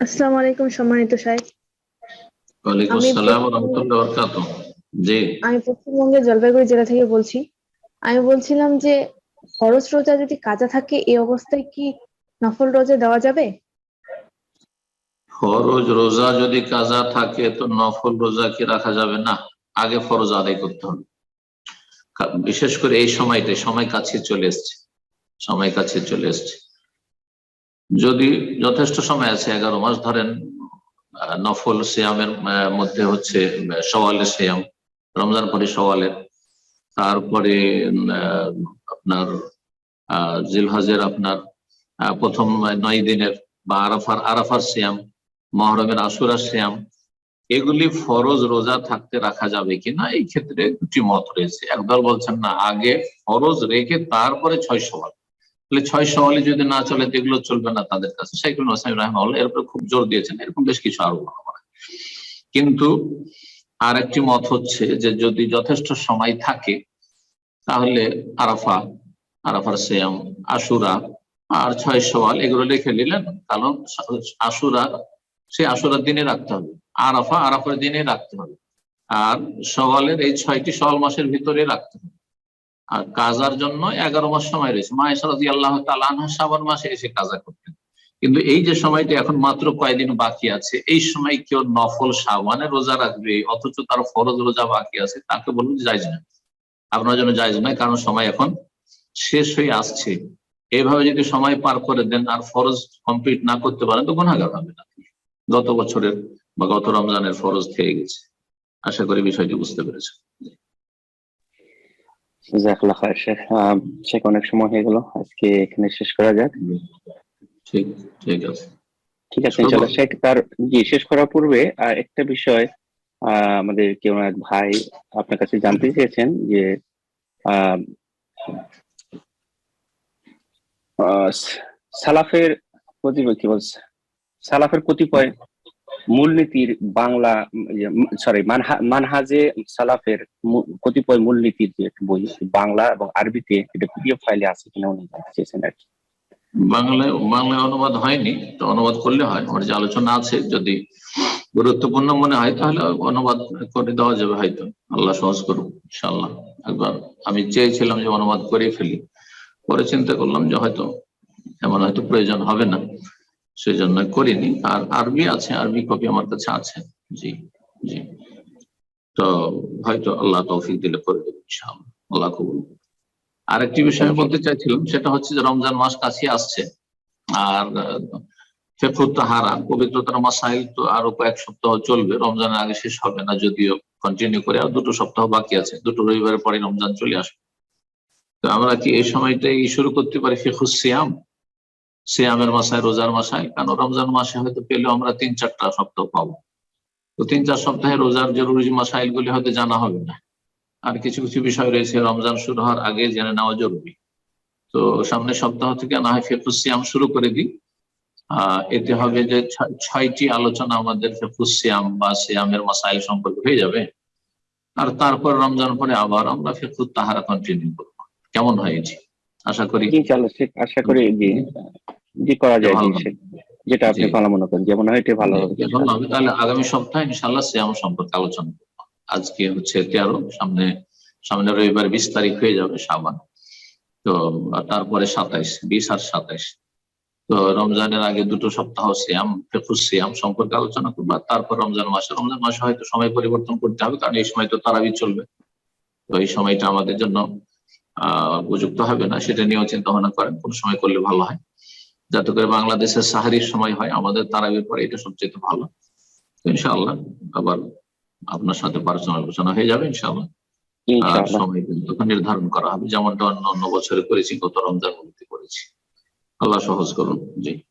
আসসালামু আলাইকুম সম্মানিত সাহেব ওয়ালাইকুম আসসালাম প্রথম- রহমতুল্লাহ বরকাত জি। আমি পশ্চিমবঙ্গের জলপাইগুড়ি জেলা থেকে বলছি। আমি বলছিলাম যে খরচ রোজা যদি কাজা থাকে এই অবস্থায় কি নফল রোজা দেওয়া যাবে? ফরজ রোজা যদি কাজা থাকে তো নফল রোজা কি রাখা যাবে না? আগে ফরজ আদায় করতে হবে। বিশেষ করে এই সময়টা সময় কাছে চলে এসছে। সময় কাছে চলে এসছে। যদি যথেষ্ট সময় আছে এগারো মাস ধরেন নফল সিয়ামের মধ্যে হচ্ছে আহ, সওয়ালের সিয়াম রমজান পরে সওয়ালের তারপরে আপনার জিলহজের আপনার প্রথম নয় দিনের বা আরাফার আরাফার সিয়াম মহরমের আশুরার সিয়াম এগুলি ফরজ রোজা থাকতে রাখা যাবে কিনা এই ক্ষেত্রে দুটি মত রয়েছে। একদল বলছেন না আগে ফরজ রেখে তারপরে ছয় সওয়াল তাহলে ছয় সওয়ালে যদি না চলে এগুলো চলবে না তাদের কাছে। সাইকুল হোসাইম রহমাল্লাহ এর উপরে খুব জোর দিয়েছেন, এরকম বেশ কিছু আরও কিন্তু আর একটি মত হচ্ছে যে যদি যথেষ্ট সময় থাকে, তাহলে আরাফা, আরাফার সিয়াম, আশুরা আর ছয় সওয়াল এগুলো লিখে নিলেন। কারণ আশুরা সে আশুরার দিনে রাখতে হবে। আরাফা আরাফার দিনে রাখতে হবে। আর সওয়ালের এই ছয়টি সওয়াল মাসের ভিতরে রাখতে হবে। আর কাজার জন্য এগারো মাস সময় রয়েছে। মায়েশা রাজি আল্লাহ তালানহা শ্রাবণ মাসে এসে কাজা করতেন। কিন্তু এই যে সময়টি এখন মাত্র কয়দিন বাকি আছে, এই সময় কেউ নফল সাবানে রোজা রাখবে, অথচ তার ফরজ রোজা বাকি আছে, তাকে বলুন যাইজ না আপনার জন্য যাইজ নয়, কারণ সময় এখন শেষ হয়ে আসছে। এইভাবে যদি সময় পার করে দেন আর ফরজ কমপ্লিট না করতে পারেন, তো গুণাগার হবে না। গত বছরের বা গত রমজানের ফরজ থেকে গেছে। আশা করি বিষয়টি বুঝতে পেরেছে জাজাকাল্লাহ খায়ের শেখ শেখ অনেক সময় হয়ে গেল। আজকে এখানে শেষ করা যাক। ঠিক ঠিক আছে। ঠিক আছে শেখ তার জি শেষ করার পূর্বে আর একটা বিষয় আহ, আমাদের কেউ এক ভাই আপনার কাছে জানতে চেয়েছেন যে সালাফের কতিপয় কি বলছে? সালাফের কতিপয় মূলনীতির বাংলা সরি মানহাজে সালাফের কতিপয় মূলনীতির যে বই, বাংলা এবং আরবিতে এটা পিডিএফ ফাইলে আছে কিনা উনি চেয়েছেন আর কি। বাংলায় বাংলায় অনুবাদ হয়নি, তো অনুবাদ করলে হয়, আমার যে আলোচনা আছে, যদি গুরুত্বপূর্ণ মনে হয়, তাহলে অনুবাদ করে দেওয়া যাবে হয়তো, আল্লাহ সহজ করুন ইনশাল্লাহ একবার আমি চেয়েছিলাম যে অনুবাদ করে ফেলি, পরে চিন্তা করলাম যে হয়তো, এমন হয়তো প্রয়োজন হবে না। সেই জন্য করিনি। আর আরবি আছে, আরবি কপি আমার কাছে আছে। জি জি। তো হয়তো আল্লাহ তৌফিক দিলে করে দেবো আল্লাহ কবুল। আরেকটি বিষয় বলতে চাইছিলাম, সেটা হচ্ছে যে রমজান মাস কাছে আসছে। আর ফেফুত তাহারা, পবিত্রতার মাসাইল তো আরও কয়েক সপ্তাহ চলবে, রমজানের আগে শেষ হবে না, যদিও কন্টিনিউ করে, আর দুটো সপ্তাহ বাকি আছে। দুটো রবিবারের পরে রমজান চলে আসবে। তো আমরা কি এই সময়টাই শুরু করতে পারি ফিখুস সিয়াম? সিয়ামের মাসায়, রোজার মাসায় কারণ রমজান মাসে হয়তো পেলেও আমরা তিন, চারটা সপ্তাহ পাবো। তো তিন, চার সপ্তাহে রোজার জরুরি মাসাইল গুলি হয়তো জানা হবে না। আর কিছু কিছু বিষয় রয়েছে, রমজান শুরু হওয়ার আগে জেনে নেওয়া জরুরি। তো সামনের সপ্তাহ থেকে না হয় ফেকুস সিয়াম শুরু করে দিই। আহ, এতে হবে যে ছয়টি আলোচনা আমাদের ফেকুস সিয়াম বা সিয়ামের মাসাইল সম্পর্কে হয়ে যাবে। আর তারপর রমজান পরে আবার আমরা ফেকুত তাহারা কন্টিনিউ করব। কেমন হয় এটি? আশা করি আশা করি জি করা যায় যেটা আপনি ভালো মনে করেন যেমন হয় এটা ভালো হবে। হবে তাহলে আগামী সপ্তাহে ইনশাল্লাহ সিয়াম সম্পর্কে আলোচনা করব। আজকে হচ্ছে তেরো সামনে সামনে রবিবার বিশ তারিখ হয়ে যাবে সাবান তো তারপরে সাতাইশ বিশ আর সাতাইশ। তো রমজানের আগে দুটো সপ্তাহ সিয়াম ফেকুস সিয়াম সম্পর্কে আলোচনা করব আর তারপর রমজান মাসে রমজান মাসে হয়তো সময় পরিবর্তন করতে হবে কারণ এই সময় তো তারাবি চলবে। তো এই সময়টা আমাদের জন্য আহ উপযুক্ত হবে না সেটা নিয়েও চিন্তা ভাবনা করেন কোন সময় করলে ভালো হয়। যাতে করে বাংলাদেশের সাহারির সময় হয় আমাদের তারাবির পরে এটা সবচেয়ে ভালো। তো ইনশাআল্লাহ আবার আপনার সাথে পার্সোনাল আলোচনা হয়ে যাবে ইনশাআল্লাহ। আর সময় কিন্তু নির্ধারণ করা হবে যেমনটা অন্য অন্য বছরে করেছি গত রমজান গুলিতে করেছি। আল্লাহ সহজ করুন। জি।